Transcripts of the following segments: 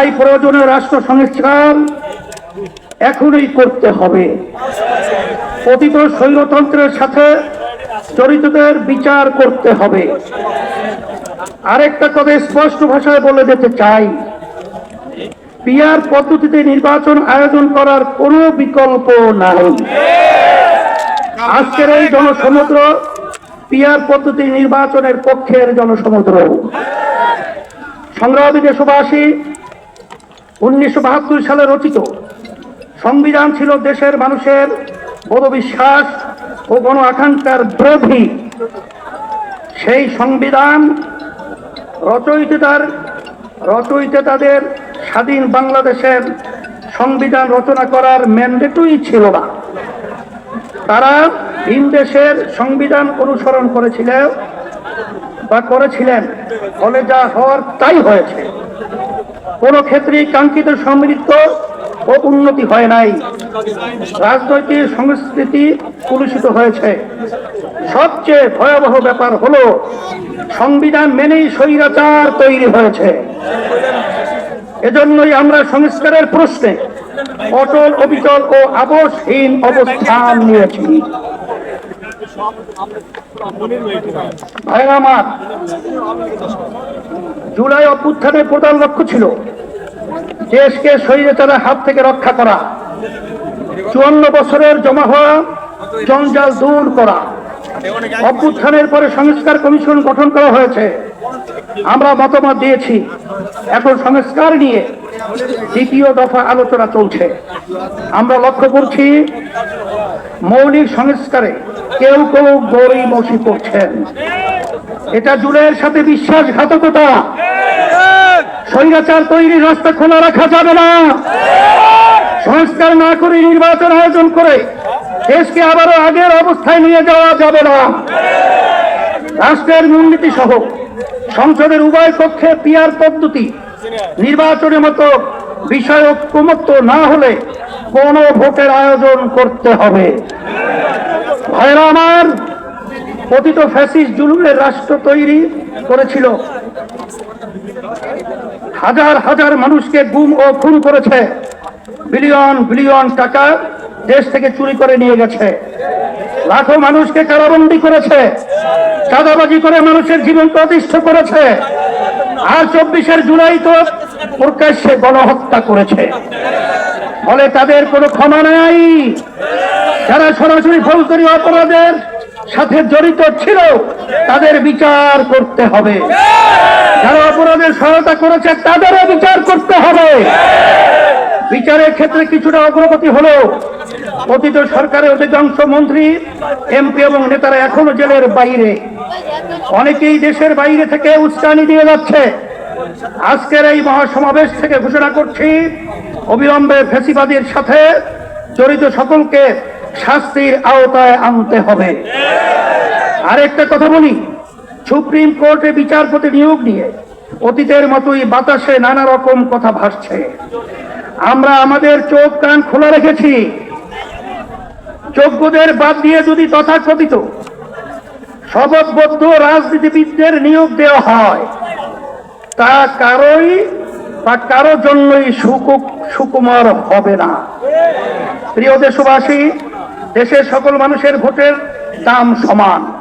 তাই প্রয়োজনীয় রাষ্ট্র সংস্কার এখনই করতে হবে। পতিত স্বৈরতন্ত্রের সাথে জড়িতদের বিচার করতে হবে। আরেকটা কথা স্পষ্ট ভাষায় বলে দিতে চাই। পিয়ার পদ্ধতিতে নির্বাচন আয়োজন করার কোনো বিকল্প নাই। আজকের এই জনসমুদ্র পিয়ার পদ্ধতি নির্বাচনের পক্ষের জনসমুদ্র। সংগ্রামী দেশবাসী উনিশশো বাহাত্তর সালে রচিত। সংবিধান ছিল দেশের মানুষের বোধবিশ্বাস ও গণ আকাঙ্ক্ষার বিরোধী। সেই সংবিধান রচয়িতার, রচয়িতাদের স্বাধীন বাংলাদেশের সংবিধান রচনা করার ম্যান্ডেটই ছিল না। তারা ভিন দেশের সংবিধান অনুসরণ করেছিলেন বা করেছিলেন। ফলে যা হওয়ার তাই হয়েছে। কোন ক্ষেত্রেই কাঙ্ক্ষিত সমৃদ্ধ ও উন্নতি হয় নাই। রাজনৈতিক সংস্কৃতি কলুষিত হয়েছে। সবচেয়ে ভয়াবহ ব্যাপার হলো, সংবিধান মেনেই স্বৈরাচার তৈরি হয়েছে। এজন্যই আমরা সংস্কারের প্রশ্নে অটল, অবিচল ও আবশহীন অবস্থান নিয়েছি। ভাইরা আমার জুলাই অভ্যুত্থানের প্রধান লক্ষ্য ছিল দেশকে স্বৈরাচারের হাত থেকে রক্ষা করা, চুয়ান্ন বছরের জমা হওয়া জঞ্জাল দূর করা। অভ্যুত্থানের পরে সংস্কার কমিশন গঠন করা হয়েছে। আমরা মতামত দিয়েছি, এখন সংস্কার নিয়ে দ্বিতীয় দফা আলোচনা চলছে। আমরা লক্ষ্য করছি মৌলিক সংস্কারে কেউ কেউ গড়ি মসি করছেন। এটা জুলের সাথে বিশ্বাসঘাতকতা। স্বৈরাচার তৈরির রাস্তা খোলা রাখা যাবে না। সংস্কার না করে নির্বাচন আয়োজন করে দেশকে আবারও আগের অবস্থায় নিয়ে যাওয়া যাবে না। রাষ্ট্রের মূলনীতি সহ সংসদের উভয় পক্ষে পিয়ার পদ্ধতি নির্বাচনের মতো বিষয় ঐক্যমত্য না হলে কোন ভোটের আয়োজন করতে হবে। আমার পতিত ফ্যাসিস্ট জুলুমের রাষ্ট্র তৈরি করেছিল। হাজার হাজার মানুষকে গুম ও খুন করেছে। বিলিয়ন বিলিয়ন টাকা দেশ থেকে চুরি করে নিয়ে গেছে। লাখো মানুষকে কারাবন্দি করেছে। চাঁদাবাজি করে মানুষের জীবন প্রতিষ্ঠ করেছে। আর চব্বিশের জুলাই তো প্রকাশ্যে গণহত্যা করেছে। ফলে তাদের কোনো ক্ষমা নাই। যারা সরাসরি ফৌজদারি অপরাধের সাথে জড়িত ছিল, তাদের বিচার করতে হবে। যারা অপরাধের সহায়তা করেছে, তাদেরও বিচার করতে হবে। বিচারের ক্ষেত্রে কিছুটা অগ্রগতি হলো। অতীত সরকারের অধিকাংশ মন্ত্রী, এমপি এবং নেতারা এখনও জেলের বাইরে। অনেকেই দেশের বাইরে থেকে উস্কানি দিয়ে যাচ্ছে। আজকের এই মহাসমাবেশ থেকে ঘোষণা করছি অবিলম্বে ফেসিবাদীর সাথে জড়িত সকলকে শাস্তির আওতায় আনতে হবে। আরেকটা কথা বলি, সুপ্রিম কোর্টে বিচারপতি নিয়োগ নিয়ে অতীতের মতোই বাতাসে নানা রকম কথা ভাসছে। আমরা আমাদের চোখ কান খোলা রেখেছি। যোগ্যদের বাদ দিয়ে যদি তথাকথিত শপথবদ্ধ রাজনীতিবিদদের নিয়োগ দেওয়া হয়, তা কারোই বা কারও জন্যই সুকু- সুকুমার হবে না। প্রিয় দেশবাসী, দেশের সকল মানুষের ভোটের দাম সমান।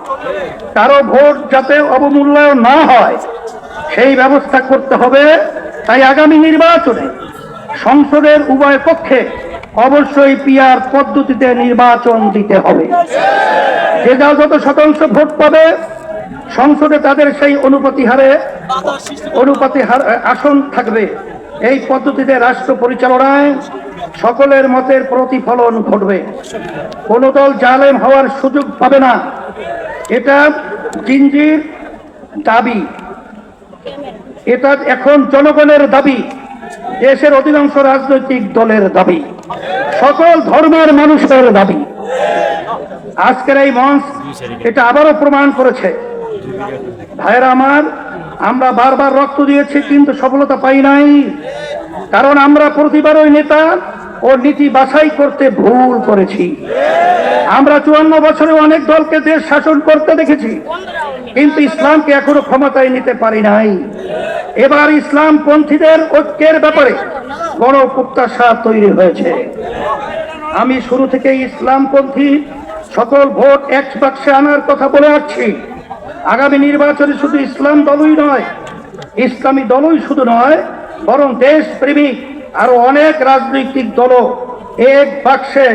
কারও ভোট যাতে অবমূল্যায়ন না হয়, সেই ব্যবস্থা করতে হবে। তাই আগামী নির্বাচনে সংসদের উভয় পক্ষে অবশ্যই পিয়ার পদ্ধতিতে নির্বাচন দিতে হবে। যে যা যত শতাংশ ভোট পাবে, সংসদে তাদের সেই অনুপাতি হারে অনুপাতি আসন থাকবে। এই পদ্ধতিতে রাষ্ট্র পরিচালনায় সকলের মতের প্রতিফলন ঘটবে। কোন দল জালেম হওয়ার সুযোগ পাবে না। এটা জিঞ্জির দাবি। এটা এখন জনগণের দাবি। দেশের অধিকাংশ রাজনৈতিক দলের দাবি। সকল ধর্মের মানুষের দাবি। আজকের এই মঞ্চ এটা আবারও প্রমাণ করেছে। ভাইরা আমার আমরা বারবার রক্ত দিয়েছি, কিন্তু সফলতা পাই নাই। কারণ আমরা প্রতিবার ওই নেতা ও নীতি বাছাই করতে ভুল করেছি। আমরা চুয়ান্ন বছরে অনেক দলকে দেশ শাসন করতে দেখেছি, কিন্তু ইসলামকে এখনও ক্ষমতায় নিতে পারি নাই। এবার ইসলাম পন্থীদের ঐক্যের ব্যাপারে বড় প্রত্যাশা তৈরি হয়েছে। আমি শুরু থেকে ইসলামপন্থী সকল ভোট এক বাক্সে আনার কথা বলে আসছি। আগামী নির্বাচনে শুধু ইসলাম দলই নয়, ইসলামী দলই শুধু নয়, বরং দেশ প্রেমিক আরও অনেক রাজনৈতিক দলও এক বাক্সে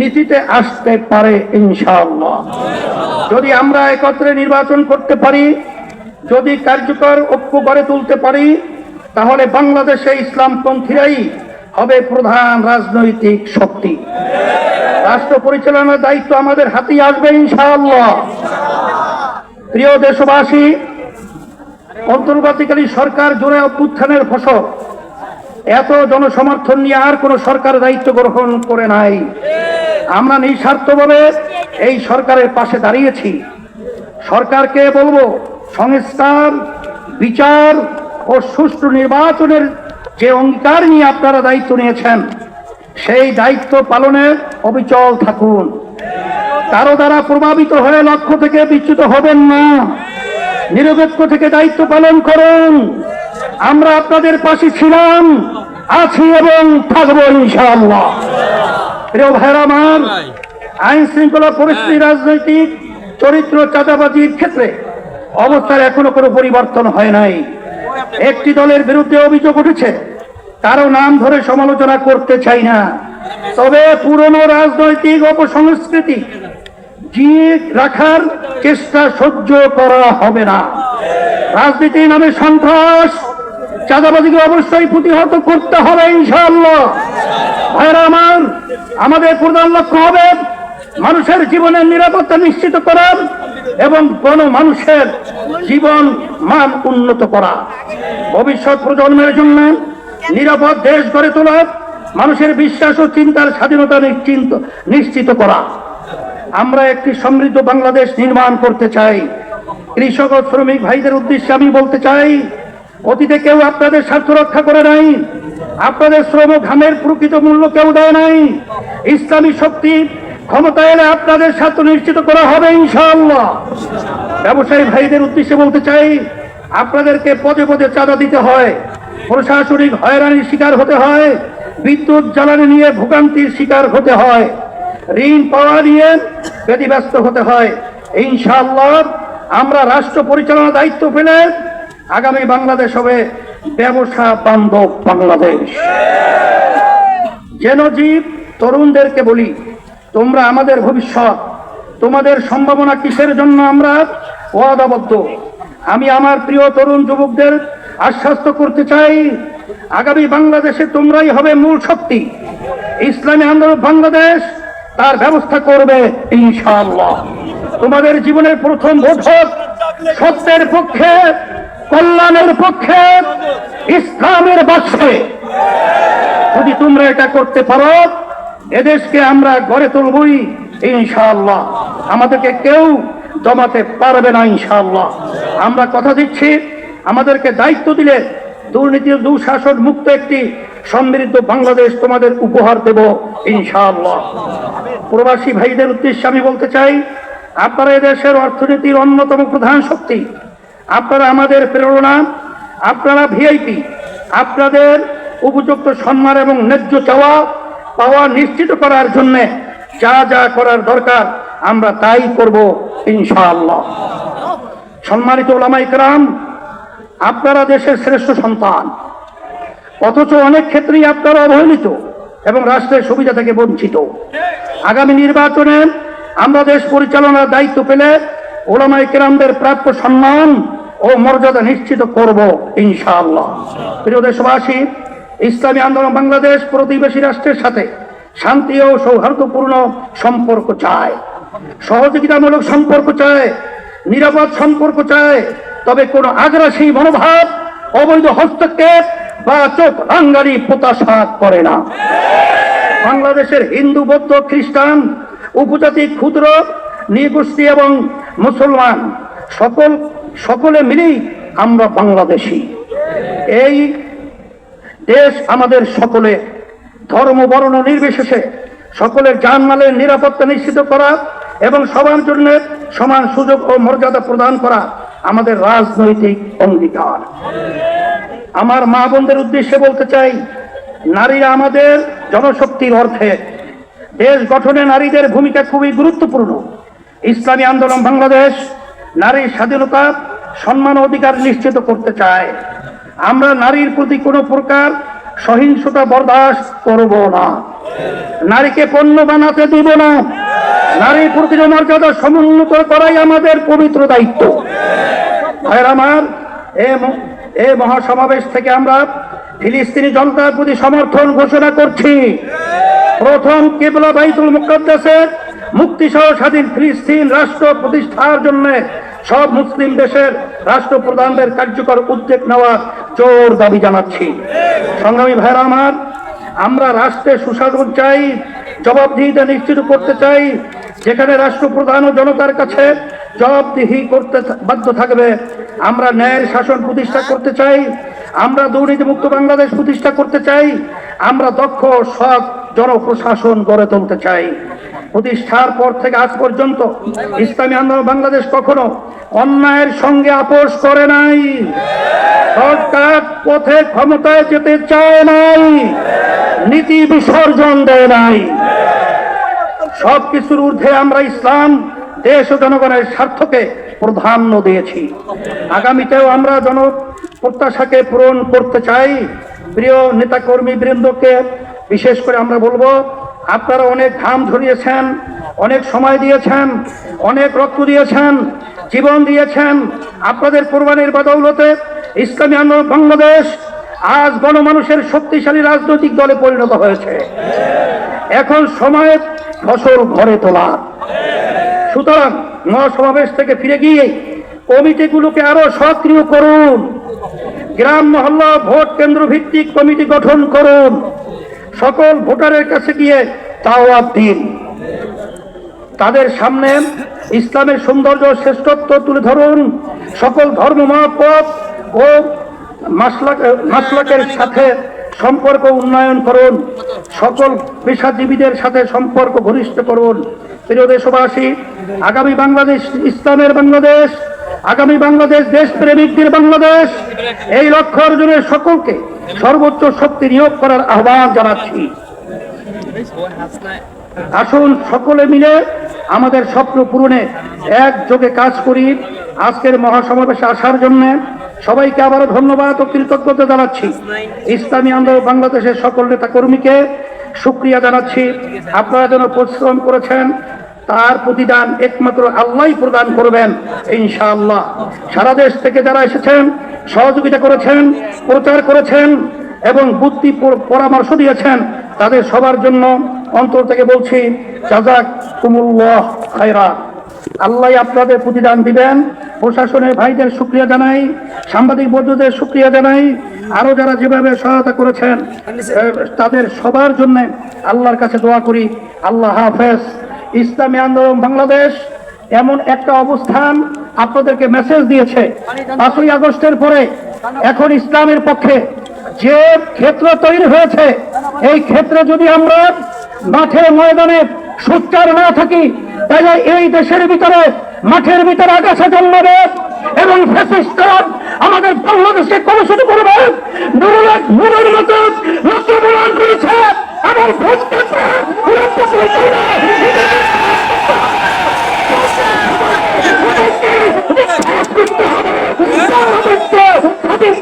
নীতিতে আসতে পারে ইনশাআল্লাহ। যদি আমরা একত্রে নির্বাচন করতে পারি, যদি কার্যকর ঐক্য গড়ে তুলতে পারি, তাহলে বাংলাদেশে ইসলামপন্থীরাই হবে প্রধান রাজনৈতিক শক্তি। রাষ্ট্র পরিচালনার দায়িত্ব আমাদের হাতেই আসবে ইনশাআল্লাহ। প্রিয় দেশবাসী, অন্তর্বর্তীকালীন সরকার জোরে অভ্যুত্থানের ফসল। এত জনসমর্থন নিয়ে আর কোন সরকার দায়িত্ব গ্রহণ করে নাই। আমরা নিঃস্বার্থভাবে এই সরকারের পাশে দাঁড়িয়েছি। সরকারকে বলব, সংস্কার, বিচার ও সুষ্ঠু নির্বাচনের যে অঙ্গীকার নিয়ে আপনারা দায়িত্ব নিয়েছেন, সেই দায়িত্ব পালনে অবিচল থাকুন। কারও দ্বারা প্রভাবিত হয়ে লক্ষ্য থেকে বিচ্যুত হবেন না। নিরপেক্ষ থেকে দায়িত্ব পালন করুন। আমরা আপনাদের পাশে ছিলাম, আছি এবং থাকব ইনশাআল্লাহ। প্রিয় ভাইরা আমার, আইন শৃঙ্খলা পরিস্থিতি, রাজনৈতিক চরিত্র, চাঁদাবাজির ক্ষেত্রে অবস্থার এখনও কোনো পরিবর্তন হয় নাই। একটি দলের বিরুদ্ধে অভিযোগ উঠেছে, কারও নাম ধরে সমালোচনা করতে চাই না। তবে পুরনো রাজনৈতিক অপসংস্কৃতি জিয়ে রাখার চেষ্টা সহ্য করা হবে না। রাজনীতির নামে সন্ত্রাস, চাঁদাবাজিকে অবশ্যই প্রতিহত করতে হবে ইনশাআল্লাহ। ভাইরা আমার, আমাদের প্রধান লক্ষ্য হবে মানুষের জীবনের নিরাপত্তা নিশ্চিত করা এবং কোন মানুষের জীবন মান উন্নত করা। ভবিষ্যৎ প্রজন্মের জন্য নিরাপদ দেশ গড়ে তোলা, মানুষের বিশ্বাস ও চিন্তার স্বাধীনতা নিশ্চিন্ত, নিশ্চিত করা। আমরা একটি সমৃদ্ধ বাংলাদেশ নির্মাণ করতে চাই। কৃষক ও শ্রমিক ভাইদের উদ্দেশ্যে আমি বলতে চাই, অতীতে কেউ আপনাদের স্বার্থ রক্ষা করে নাই, আপনাদের শ্রম ঘামের প্রকৃত মূল্য কেউ দেয় নাই। ইসলামী শক্তি ক্ষমতা এলে আপনাদের স্বার্থ নিশ্চিত করা হবে, ইনশাআল্লাহ। ব্যবসায়ী ভাইদের উদ্দেশ্যে বলতে চাই, আপনাদেরকে পদে পদে চাঁদা দিতে হয়, প্রশাসনিক হয়রানির শিকার হতে হয়, বিদ্যুৎ জ্বালানি নিয়ে ভোগান্তির শিকার হতে হয়। ঋণ পাওয়া নিয়ে ব্যতিব্যস্ত হতে হয়। ইনশাআল্লাহ আমরা রাষ্ট্র পরিচালনার দায়িত্ব পেলে আগামী বাংলাদেশ হবে ব্যবসা বান্ধব বাংলাদেশ। যেন জীব তরুণদেরকে বলি, তোমরা আমাদের ভবিষ্যৎ, তোমাদের সম্ভাবনা কিসের জন্য আমরা ওয়াদাবদ্ধ? আমি আমার প্রিয় তরুণ যুবকদের আশ্বস্ত করতে চাই, আগামী বাংলাদেশে তোমরাই হবে মূল শক্তি। ইসলামী আন্দোলন বাংলাদেশ তার ব্যবস্থা করবে ইনশাআল্লাহ। তোমাদের জীবনের প্রথম ভোট সত্যের পক্ষে, কল্যাণের পক্ষে, ইসলামের বাক্সে যদি তোমরা এটা করতে পারো, এদেশকে আমরা গড়ে তুলবই ইনশাআল্লাহ। আমাদেরকে কেউ জমাতে পারবে না ইনশাআল্লাহ। আমরা কথা দিচ্ছি, আমাদেরকে দায়িত্ব দিলে দুর্নীতির দুঃশাসন মুক্ত একটি সমৃদ্ধ বাংলাদেশ তোমাদের উপহার দেব ইনশাআল্লাহ। প্রবাসী ভাইদের উদ্দেশ্যে আমি বলতে চাই, আপনারা দেশের অর্থনীতির অন্যতম প্রধান শক্তি। আপনারা আমাদের প্রেরণা, আপনারা ভিআইপি আপনাদের উপযুক্ত সম্মান এবং ন্যায্য চাওয়া পাওয়া নিশ্চিত করার জন্য যা যা করার দরকার, আমরা তাই করব ইনশাআল্লাহ। সম্মানিত ওলামাই কালাম আপনারা দেশের শ্রেষ্ঠ সন্তান। অথচ অনেক ক্ষেত্রেই আপনারা অবহেলিত। এবং রাষ্ট্রের সুবিধা থেকে বঞ্চিত। আগামী নির্বাচনে আমরা দেশ পরিচালনার দায়িত্ব পেলে ওলামাই কেরামদের প্রাপ্য সম্মান ও মর্যাদা নিশ্চিত করব, ইনশাআল্লাহ। প্রিয় দেশবাসী, ইসলামী আন্দোলন বাংলাদেশ প্রতিবেশী রাষ্ট্রের সাথে শান্তি ও সৌহার্দ্যপূর্ণ সম্পর্ক চায়। সহযোগিতামূলক সম্পর্ক চায়, নিরাপদ সম্পর্ক চায়, তবে কোনো আগ্রাসী মনোভাব, অবৈধ হস্তক্ষেপ বা চোখ রাঙ্গারি প্রত্যাশা করে না। বাংলাদেশের হিন্দু, বৌদ্ধ, খ্রিস্টান, উপজাতি, ক্ষুদ্র, নৃগোষ্ঠী এবং মুসলমান সকল, সকলে মিলেই আমরা বাংলাদেশি। এই দেশ আমাদের সকলে ধর্ম, বর্ণ নির্বিশেষে সকলের জানমালের নিরাপত্তা নিশ্চিত করা এবং সবার জন্য সমান সুযোগ ও মর্যাদা প্রদান করা আমাদের রাজনৈতিক অঙ্গীকার। আমার মা বোনদের উদ্দেশ্যে বলতে চাই, নারীরা আমাদের জনশক্তির অর্থে দেশ গঠনে নারীদের ভূমিকা খুবই গুরুত্বপূর্ণ। ইসলামী আন্দোলন বাংলাদেশ নারীর স্বাধীনতা, সম্মান অধিকার নিশ্চিত করতে চায়। আমরা নারীর প্রতি কোনো প্রকার সহিংসতা বরদাস্ত করব না। নারীকে পণ্য বানাতে দিব না। নারীর প্রতি মর্যাদা সমুন্নত করাই আমাদের পবিত্র দায়িত্ব। আমার ম- এ মহাসমাবেশ থেকে আমরা ফিলিস্তিনি জনতার প্রতি সমর্থন ঘোষণা করছি। প্রথম কেবলা বাইতুল মুকদ্দাসের মুক্তি সহ স্বাধীন ফিলিস্তিন রাষ্ট্র প্রতিষ্ঠার জন্য সব মুসলিম দেশের রাষ্ট্রপ্রধানদের কার্যকর উদ্যোগ নেওয়ার জোর দাবি জানাচ্ছি। সংগ্রামী ভাইরা আমার, আমরা রাষ্ট্রের সুশাসন চাই, জবাবদিহিতা নিশ্চিত করতে চাই। যেখানে রাষ্ট্রপ্রধান ও জনতার কাছে জবাবদিহি করতে বাধ্য থাকবে আমরা ন্যায়ের শাসন প্রতিষ্ঠা করতে চাই, আমরা দুর্নীতিমুক্ত বাংলাদেশ প্রতিষ্ঠা করতে চাই, আমরা দক্ষ, সৎ জনপ্রশাসন গড়ে তুলতে চাই। প্রতিষ্ঠার পর থেকে আজ পর্যন্ত ইসলামী আন্দোলন বাংলাদেশ কখনো অন্যায়ের সঙ্গে আপোষ করে নাই। সরকার পথে ক্ষমতায় যেতে চায় নাই, নীতি বিসর্জন দেয় নাই। সব কিছুর ঊর্ধ্বে আমরা ইসলাম দেশ ও জনগণের স্বার্থকে প্রাধান্য দিয়েছি। আগামীতেও আমরা জন প্রত্যাশাকে পূরণ করতে চাই। প্রিয় নেতাকর্মী বৃন্দকে, বিশেষ করে আমরা বলব, আপনারা অনেক ঘাম ঝরিয়েছেন অনেক সময় দিয়েছেন, অনেক রক্ত দিয়েছেন, জীবন দিয়েছেন। আপনাদের কোরবানির বদৌলতে ইসলামী আন্দোলন বাংলাদেশ আজ গণমানুষের শক্তিশালী রাজনৈতিক দলে পরিণত হয়েছে। এখন সময় ফসল ঘরে তোলা। সুতরাং মহাসমাবেশ থেকে ফিরে গিয়ে কমিটিগুলোকে আরও সক্রিয় করুন। গ্রাম মহল্লা ভোট কেন্দ্র ভিত্তিক কমিটি গঠন করুন। সকল ভোটারের কাছে গিয়ে দাওয়াত দিন। তাদের সামনে ইসলামের সৌন্দর্য শ্রেষ্ঠত্ব তুলে ধরুন। সকল ধর্ম মহাপথ ও মাসলাক- মাসলাকের সাথে সম্পর্ক উন্নয়ন করুন। সকল পেশাজীবীদের সাথে সম্পর্ক ঘনিষ্ঠ করুন। প্রিয় দেশবাসী আগামী বাংলাদেশ, ইসলামের বাংলাদেশ, আগামী বাংলাদেশ দেশ প্রেমিকদের বাংলাদেশ, এই লক্ষ্য অর্জনের সকলকে সর্বোচ্চ শক্তি নিয়োগ করার আহ্বান জানাচ্ছি। আসুন সকলে মিলে আমাদের স্বপ্ন পূরণে একযোগে কাজ করি। আজকের মহাসমাবেশে আসার জন্য সবাইকে আবারও ধন্যবাদ ও কৃতজ্ঞতা জানাচ্ছি। ইসলামী আন্দোলন বাংলাদেশের সকল নেতা কর্মীকে সুক্রিয়া জানাচ্ছি। আপনারা যেন পরিশ্রম করেছেন, তার প্রতিদান একমাত্র আল্লাহ প্রদান করবেন, ইনশাআল্লাহ। সারা দেশ থেকে যারা এসেছেন, সহযোগিতা করেছেন, প্রচার করেছেন এবং বুদ্ধি পরামর্শ দিয়েছেন, তাদের সবার জন্য অন্তর থেকে বলছি জাজাক কুমুল্লাহ খায়রা আল্লাহ আপনাদের প্রতিদান দিবেন। প্রশাসনের ভাইদের শুক্রিয়া জানাই, সাংবাদিক বন্ধুদের শুক্রিয়া জানাই। আরও যারা যেভাবে সহায়তা করেছেন তাদের সবার জন্য আল্লাহর কাছে দোয়া করি। আল্লাহ হাফেজ। ইসলামী আন্দোলন বাংলাদেশ এমন একটা অবস্থান আপনাদেরকে মেসেজ দিয়েছে। পাঁচই আগস্টের পরে এখন ইসলামের পক্ষে যে ক্ষেত্র তৈরি হয়েছে, এই ক্ষেত্রে যদি আমরা মাঠে ময়দানে সোচ্চার না থাকি তাহলে এই দেশের ভিতরে, মাঠের ভিতরে আগাছা জন্মাবে এবং আমাদের বাংলাদেশকে কলুষিত করবে? নুরুল মতো লক্ষ্য প্রদান করেছে এবং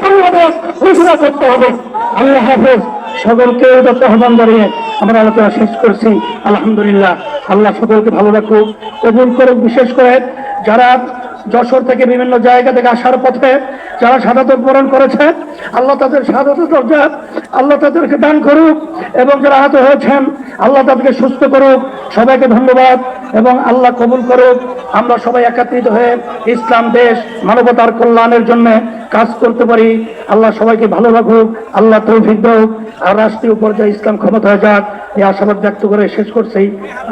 বাংলাদেশ আল্লাহ হাফেজ, সকলকে উদাত্ত আহ্বান জানিয়ে আমরা আলোচনা শেষ করছি। আলহামদুলিল্লাহ। আল্লাহ সকলকে ভালো রাখুক। কবুল করুক, বিশেষ করে যারা যশোর থেকে বিভিন্ন জায়গা থেকে আসার পথে যারা সাদাত বরণ করেছে, আল্লাহ তাদের সাদাত দরজা, আল্লাহ তাদেরকে দান করুক এবং যারা আহত হয়েছেন, আল্লাহ তাদেরকে সুস্থ করুক। সবাইকে ধন্যবাদ। এবং আল্লাহ কবুল করুক। আমরা সবাই একত্রিত হয়ে ইসলাম, দেশ, মানবতার কল্যাণের জন্য কাজ করতে পারি। আল্লাহ সবাইকে ভালো রাখুক, আল্লাহ তৌফিক দেওক আর রাষ্ট্রীয় পর্যায়ে ইসলাম ক্ষমতা যাক, এই আশাবাদ ব্যক্ত করে শেষ করছি।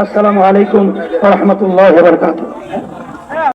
আসসালামু আলাইকুম রহমতুল্লাহ বরকাত